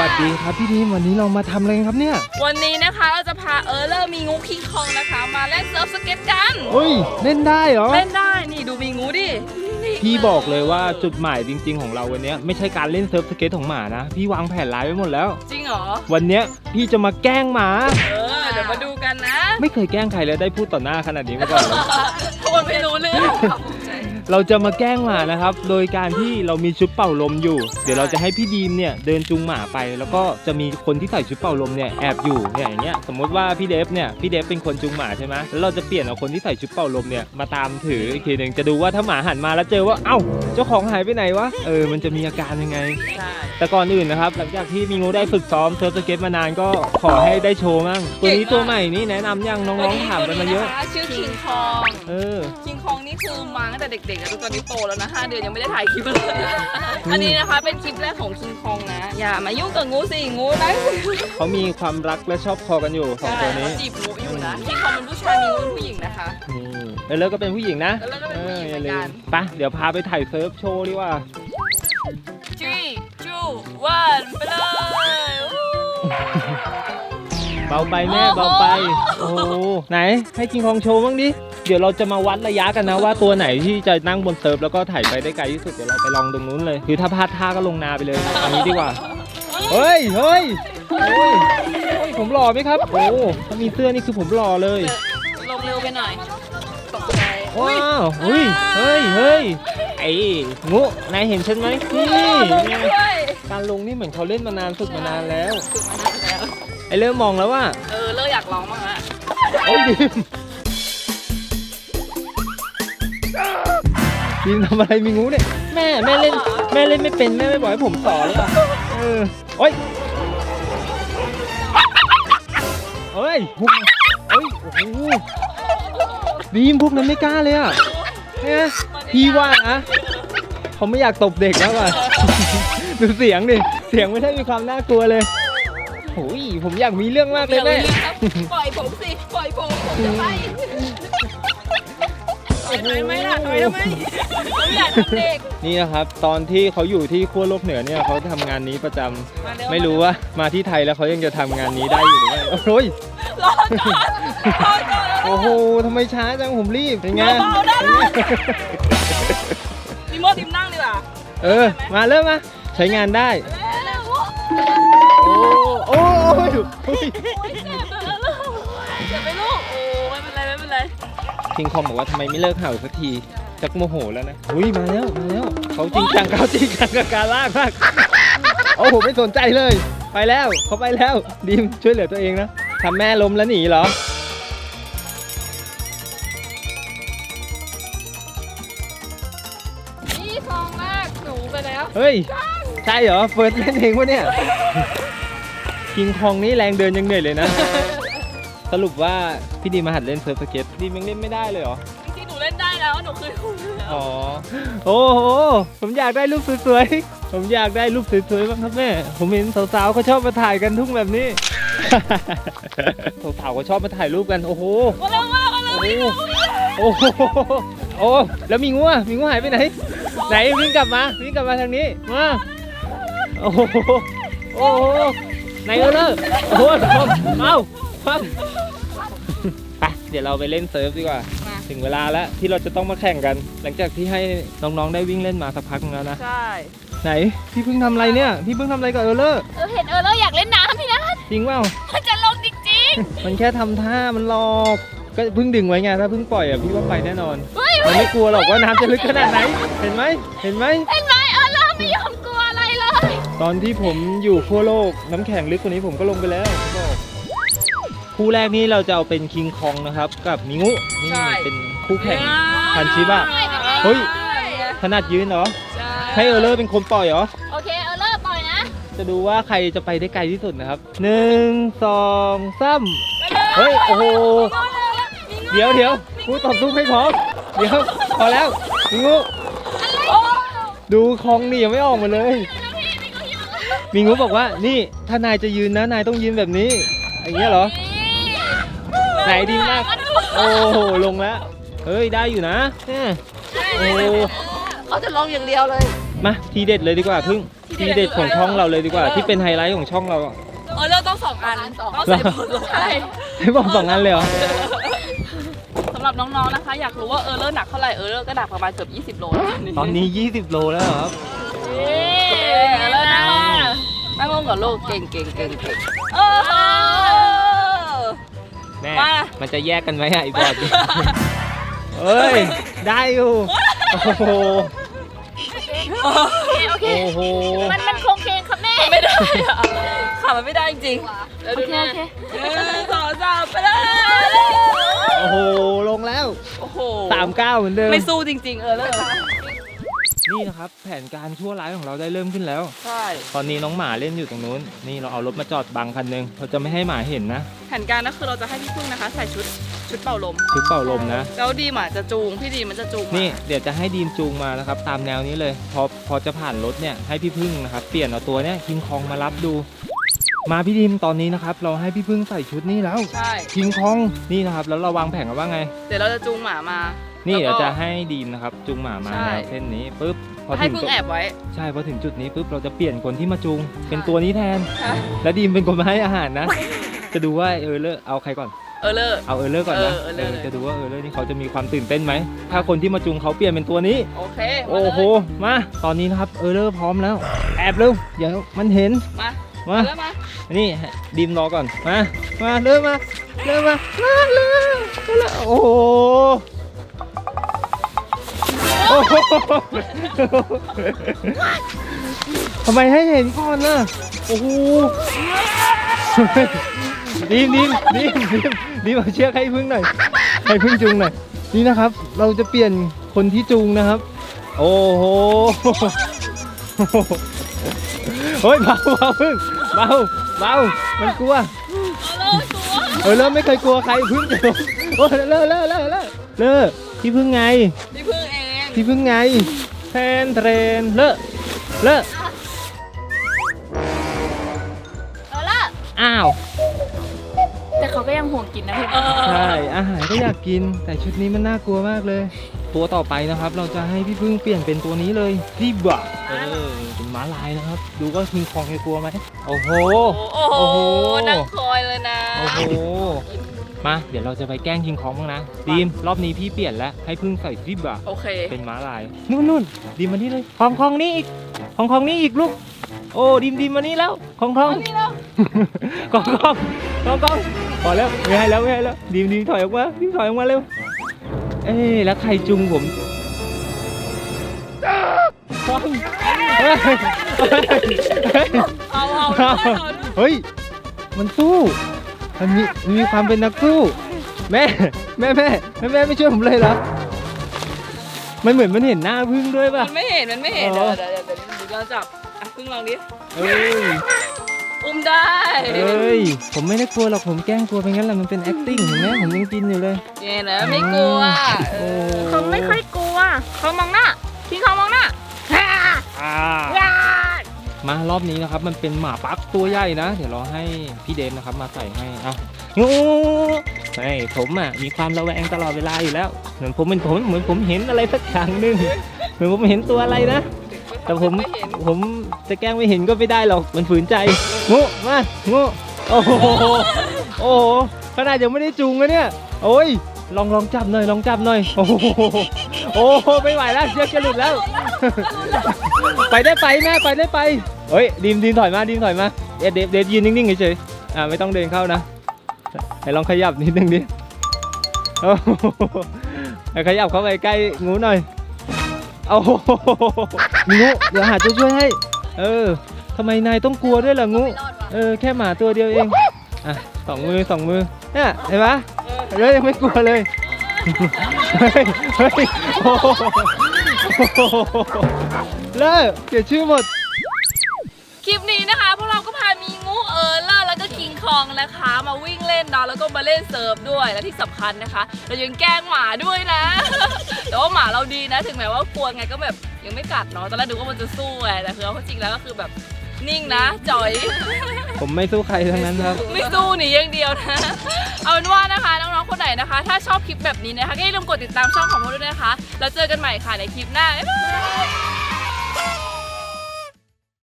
วัสดีครับพี่ทีมวันนี้เรามาทำอะไรกันครับเนี่ยวันนี้นะคะเราจะพาเออร์เลอร์มีงูคิงคองนะคะ มาเล่นเซิร์ฟสเก็ตกันเฮ้ยเล่นได้เหรอ เล่นได้นี่ดูมีงูดินี่พี่บอกเลยว่าจุดหมายจริง ๆ ของเราวันเนี้ยไม่ใช่การเล่นเซิร์ฟสเก็ตของหมานะ พี่วางแผนร้ายไว้หมดแล้ว จริงเหรอวันเนี้ยพี่จะมาแกล้งหมา เออเดี๋ยวมาดูกันนะไม่เคยแกล้งใครเลยได้พูดต่อหน้าขนาดนี้มาก่อนเลย คนไม่รู้เรื่อง เราจะมาแกล้งหมานะครับ โดยการที่เรามีชุดเป่าลมอยู่ เดี๋ยวเราจะให้พี่ดีมเนี่ยเดินจูงหมาไป แล้วก็จะมีคนที่ใส่ชุดเป่าลมเนี่ยแอบอยู่เนี่ยอย่างเงี้ย สมมติว่าพี่เดฟเนี่ย พี่เดฟเป็นคนจูงหมาใช่ไหมแล้วเราจะเปลี่ยนเอาคนที่ใส่ชุดเป่าลมเนี่ยมาตามถืออีกทีหนึ่งจะดูว่าถ้าหมาหันมาแล้วเจอว่า เอ้า เจ้าของหายไปไหนวะ เออ มันจะมีอาการยังไง ใช่ แต่ก่อนอื่นนะครับ หลังจากที่มีงูได้ฝึกซ้อมเซิร์ฟสเก็ตมานานก็ขอให้ได้โชว์มั่ง ตัวนี้ตัวใหม่นี่แนะนำยังน้องๆถามกันมาเยอะตัวนี้นะคะชื่อคิงคอง เออ คิงคองนี่คือมาตั้งแต่เด็กๆแล้วตอนนี้โตแล้วนะ5เดือนยังไม่ได้ถ่ายคลิปเลย อันนี้นะคะเป็นคลิปแรกของคิงคองนะ อย่ามายุ่งกับงูสิงูนะเขามีความรักและชอบพอกันอยู่สองใช่ตัวนี้เขาจีบงูอยู่นะคิงคองเป็นผู้ชายมีงูเป็นผู้หญิงนะคะนี่เออเลิกก็เป็นผู้หญิงนะเออเลิกก็เป็นผู้หญิงออย่าลืเหมือนกัมนไปะเดี๋ยวพาไปถ่ายเซิร์ฟโชว์ดีกว่า three two one ไปเลยวู้เบาไปแม่โอ้โหเบาไป โอ้โหไหนให้กิงคองโชว์บ้างดิ เดี๋ยวเราจะมาวัดระยะกันนะว่าตัวไหนที่จะนั่งบนเซิร์ฟแล้วก็ถ่ายไปได้ไกลที่สุดเดี๋ยวเราไปลองตรงนู้นเลยคือถ้าพลาดท่าก็ลงนาไปเลยเอันนี้ดีกว่าเฮ้ยเฮ้ยเฮ้ยเฮ้ยผมหล่อไหมครับ โอ้ถ้ามีเสื้อนี่คือผมหล่อเลยลงเร็วไปหน่อยตกใจว้าวเฮ้ยเฮ้ยเฮ้ยไอ้งูนายเห็นฉันไหมนี่ไงด้วยการลงนี่เหมือนเขาเล่นมานานฝึกมานานแล้วฝึกมานานแล้วไอ้เริ่มมองแล้วว่าเออเลิกอยากร้องบ้างละโอ้ยดิม มทำอะไรมีงูเนี่ยแม่แม่เล่นแม่เล่นไม่เป็นแม่ไม่บอกให้ผมสอนเลยอะเออโอ้ยเฮ้ยพวกเฮ้ยโอ้โหดีมพวกนั้นไม่กล้าเลยอะเนี่ยพี่ว่านะเขาไม่อยากตบเด็กแล้วอะดูเสียงดิเสียงไม่ได้มีความน่ากลัวเลยโอ้ยผมอยากมีเรื่องมากเลยแม่ครับปล่อยผมสิ ปล่อยผม ผมจะไป ถอยทำไมล่ะถอยทำไมผมอยากทำเด็ก นี่นะครับ ตอนที่เขาอยู่ที่ขั้วโลกเหนือเนี่ยเขาทำงานนี้ประจำมาเวไม่รู้ว่ามาที่ไทยแล้วเขายังจะทำงานนี้ได้อยู่หรือไม่โอ้ยรอก่อนรอก่อน โอ้โหทำไมช้าจังผมรีบเป็นไงเบาๆได้ไหมดิโมดิมนั่งดีกว่าเออ มาเริ่มมาใช้งานได้ เร็วโอ้โอ้โอ้ยเฮ้ยโอ้ยเจ็บแล้วลูกเจ็บไปลูกโอ้ไม่เป็นไรไม่เป็นไร คิงคอมบอกว่าทำไมไม่เลิกเห่าสักทีจักโมโหแล้วนะอุ้ยมาแล้วมาแล้วเขาจริงจังเขาจริงจังกับการลากมากโอ้โหไม่สนใจเลย ไปแล้วเขาไปแล้วดีมช่วยเหลือตัวเองนะทำแม่ล้มแล้วหนีเหรอนี่ฟองมากหนูไปแล้วเฮ้ยใช่เหรอเฟิร์สเล่นเองวะเนี่ยคิงคองนี่แรงเดินยังเหนื่อยเลยนะ สรุปว่าพี่ดีมาหัดเล่นเซิร์ฟสเก็ตดีมยังเล่นไม่ได้เลยเหรอที่หนูเล่นได้แล้วหนูเคยคุยแล้วอ๋อ โอ้โห ผมอยากได้รูปสวยๆ ผมอยากได้รูปสวยๆบ้างครับแม่ ผมเห็นสาวๆเขาชอบมาถ่ายกันทุ่งแบบนี้ สาวๆเขาชอบมาถ่ายรูปกัน โอ้โห มาแล้วมาแล้วมาแล้วโอ้โห โอ้โหโอ้แล้วมีงูอะมีงูหายไปไหน ไหนวิ่งกลับมาวิ่งกลับมาทางนี้ มา โอ้โห โอ้โห ไหนเออเลอโอ้โห เอ้าปั๊บ ไปเดี๋ยวเราไปเล่นเซิร์ฟดีกว่า มา ถึงเวลาแล้วที่เราจะต้องมาแข่งกัน หลังจากที่ให้น้องๆได้วิ่งเล่นมาสักพักนึงแล้วนะ ใช่ ไหน พี่เพิ่งทำอะไรเนี่ย พี่เพิ่งทำอะไรกับเออเลอร์เออเห็นเออเราอยากเล่นน้ำพี่นัทจริงเปล่า มันจะลงจริงมันแค่ทำท่ามันหลอก ก็เพิ่งดึงไว้ไงถ้าเพิ่งปล่อยอะพี่ว่าไปแน่นอน ๆเฮ้ยมันไม่กลัวหรอกว่าน้ำจะลึกขนาดไหน เห็นไหมเห็นไหม เห็นไหมเออเราไม่ยอมกลัวอะไรเลย ตอนที่ผมอยู่ขั้วโลกน้ำแข็งลึกกว่านี้ผมก็ลงไปแล้วผมบอก คู่แรกนี้เราจะเอาเป็นคิงคองนะครับกับมิงุนี่เป็นคู่แข่งพันชิบะ เฮ้ยขนาดยืนเหรอใช่ให้เออร์เลอร์เป็นคนปล่อยเหรอ โอเค เออเลิกปล่อยนะจะดูว่าใครจะไปได้ไกลที่สุดนะครับหนึ่งสองสามเฮ้ย โอ้โห เดี๋ยวเดี๋ยวกูตอบทุกไม่พร้อม เดี๋ยวพอแล้วมิงูดูคลองนี่ยังไม่ออกมาเลย มิงูบอกว่า นี่ถ้านายจะยืนนะ นายต้องยืนแบบนี้ อย่างเงี้ยเหรอ ไหนดีมาก โอ้โห ลงแล้ว เฮ้ย ได้อยู่นะเนี่ยโอ้เขาจะลองอย่างเดียวเลยโมาทีเด็ดเลยดีกว่าพึ่ง ทีทีเด็เด็ดดของช่องเราเลยดีกว่าเออที่เป็นไฮไลท์ของช่องเราอะเออเราต้องสองอันต้องใส่ผลลงไปให้บอกสองอันเลยเหรอสำหรับน้องๆนะคะ อยากรู้ว่าเออเลอร์หนักเท่าไหร่เออเลอร์ก็หนักประมาณเกือบ20 โลแล้วตอนนี้ 20 โลแล้วเหรอครับเออเลอร์นั่งลงนั่งลงกับลูกเก่งเก่งเก่งเก่งเออแม่ มามันจะแยกกันไหมอะไอ้บอดนี่เอ้ย ได้อยู่ โอ้โห โอเคโอเค โอ้โห มันมันโคงเคงครับแม่ ไม่ได้อะขามันไม่ได้จริงๆแล้วโอดูเคนะโอเคหนึ่งสองสามไปเลย โอ้โห ลงแล้วโอ้โหสามเก้าเหมือนเดิม ไม่สู้จริง ๆ เออเลอร์ นี่นะครับแผนการชั่วร้ายของเราได้เริ่มขึ้นแล้ว ใช่ ตอนนี้น้องหมาเล่นอยู่ตรงนู้น นี่เราเอารถมาจอดบังคันหนึงเราจะไม่ให้หมาเห็นนะแผนการก็คือเราจะให้พี่พึ่งนะคะ ใส่ชุดชุดเป่าลม ชุดเป่าลมนะ แล้วดีมอะจะจูง พี่ดีมันจะจูงมานี่เดี๋ยวจะให้ดีมจูงมานะครับ ตามแนวนี้เลย พอพอจะผ่านรถเนี่ยให้พี่พึ่งนะครับเปลี่ยนเอาตัวเนี้ยคิงคองมารับดู มาพี่ดีมตอนนี้นะครับ เราให้พี่พึ่งใส่ชุดนี้แล้วใช่ คิงคองนี่นะครับ แล้วเราวางแผนกันว่าไง เดี๋ยวเราจะจูงหมามา นี่แล้วก็เดี๋ยวจะให้ดีมนะครับจูงหมามาใช่ แนวเส้นนี้ปุ๊บพอให้ถึงพึ่งแอบไว้ ใช่พอถึงจุดนี้ปุ๊บเราจะเปลี่ยนคนที่มาจูง เป็นตัวนี้แทนใช่แล้วดีมเป็นคนมาให้อาหารนะ จะดูว่าเออเลอร์เอาใครก่อน เออเลอร์ เอาเออเลอร์ก่อนนะเออเออเลอร์เลยจะดูว่าเออเลอร์นี่เขาจะมีความตื่นเต้นไหมถ้าคนที่มาจูงเขาเปลี่ยนเป็นตัวนี้ โอเคมาโอ้เลยโหมาตอนนี้นะครับเออเลอร์พร้อมแล้ว แอบเร็วเดี๋ยวมันเห็นมามาเริ่มมานี่ดิมรอก่อน มา มาเริ่มมาเริ่มมามาเริ่มเริ่มโอ้โห โอ้โหทำไมให้เห็นก่อนน่ะ โอ้โหดีมดีมดีมดีมดีมเอาเชือกให้พึ่งหน่อย ให้พึ่งจูงหน่อย นี่นะครับ เราจะเปลี่ยนคนที่จูงนะครับ โอ้โหเฮ้ยเบาเบาพึ่งเบาเบามันกลัวเออเลอร์ตัวเออเริ่มไม่เคยกลัวใครพึ่งจะลงโอ้เลิกเลิกเลิกเลิกเลิกที่พึ่งไง ที่พึ่งไงแทนเทรนเลิกเลิกเออล่ะอ้าวแต่เขาก็ยังห่วงกินนะพี่เออใช่อาหารก็อยากกิน แต่ชุดนี้มันน่ากลัวมากเลย ตัวต่อไปนะครับ เราจะให้พี่พึ่งเปลี่ยนเป็นตัวนี้เลยที่บะเออเป็นม้าลายนะครับ ดูว่าคิงคองจะกลัวไหมโอ้โห โอ้โห โอ้โห นั่งคอยเลยนะ โอ้โห มา เดี๋ยวเราจะไปแกล้งคิงคองบ้างนะดีมรอบนี้พี่เปลี่ยนแล้วให้พึ่งใส่ที่บะโอเค เป็นม้าลายนู่นนู่นดีมมานี่เลยคองคองนี่อีกคองคองนี่อีกลูก โอ้ดีมดีมมานี่แล้วคองคองอันนี้แล้วคองคองคองคองพอแล้วไม่ให้แล้วไม่ให้แล้วดีมดีมถอยออกมาดีมถอยออกมาเร็วเอ๊ะแล้วใครจุงผมคองเฮ้ยเฮ้ยเอาเอาเอาเอาเฮ้ยมันสู้ มันมีมันมีความเป็นนักสู้ แม่แม่แม่แม่แม่ไม่ช่วยผมเลยเหรอมันเหมือนมันเห็นหน้าพึ่งด้วยป่ะ มันไม่เห็น มันไม่เห็นอ๋เดี๋ยอวเดี๋ยวเดี๋ยวเดี๋ยวเราจับอะพึ่งลองดิเอ้ยอุ้มได้เอ้ย ผมไม่ได้กลัวหรอก ผมแกล้งกลัวไปงั้นแหละ มันเป็น acting เห็นไหมผมยังกินอยู่เลยเย็นแล้วไม่กลัวโอ้เขาไม่ค่อยกลัวเขามองหน้าทิ้งเขามองหน้าอ่า มารอบนี้นะครับ มันเป็นหมาปักตัวใหญ่นะ เดี๋ยวเราให้พี่เดนนะครับมาใส่ให้อะงูไอ้ผมอะมีความระแวงตลอดเวลาอยู่แล้ว เหมือนผมเป็นผมเหมือนผมเห็นอะไรสักอย่างหนึ่งเหมือนผมเห็นตัวอะไรนะ แต่ผมไม่เห็นผมจะแกล้งไม่เห็นก็ไม่ได้หรอกมันฝืนใจงูมางูโอ้โหโอ้โหขนาดยังไม่ได้จูงเลยเนี่ยโอ้ยลองลองจับหน่อยลองจับหน่อยโอ้โหโอ้โหไม่ไหวแล้วเชือกจะหลุดแล้ว ไปได้ไปแม่ไปได้ไป เฮ้ยดีมดีมถอยมาดีมถอยมาเดฟเดฟเดฟยืนนิ่งๆเฉยๆอ่าไม่ต้องเดินเข้านะไหนลองขยับนิดนึงดิโอ้ขยับเข้าไปใกล้งูหน่อยโอ้โหงูเดี๋ยวหาตัวช่วยให้ เออทำไมนายต้องกลัวด้วยล่ะงูเออแค่หมาตัวเดียวเองอะสองมือสองมือเนี่ยเห็นปะแล้วยังไม่กลัวเลยเฮ้ยเฮ้ยโอ้โหโอ้โหเลิกเขียชื่อหมด นี้นะคะ พวกเราก็พามีงูเออร์เลอร์แล้วก็คิงคองนะคะ มาวิ่งเล่นเนาะแล้วก็มาเล่นเซิร์ฟด้วยและที่สำคัญนะคะ เรายังแกล้งหมาด้วยนะ แต่ว่าหมาเราดีนะ ถึงแม้ว่ากลัวไงก็แบบยังไม่กัดเนาะตอนแรกดูว่ามันจะสู้ไงแต่คือเอาเข้าจริงแล้วก็คือแบบนิ่งนะจ่อย ผมไม่สู้ใครทั้งนั้นครับ ไม่สู้หนีอย่างเดียวนะ เอาเป็นว่านะคะน้องๆคนไหนนะคะ ถ้าชอบคลิปแบบนี้นะคะก็อย่าลืมกดติดตามช่องของพวกเราด้วยนะคะ แล้วเจอกันใหม่ค่ะในคลิปหน้าบ๊ายบาย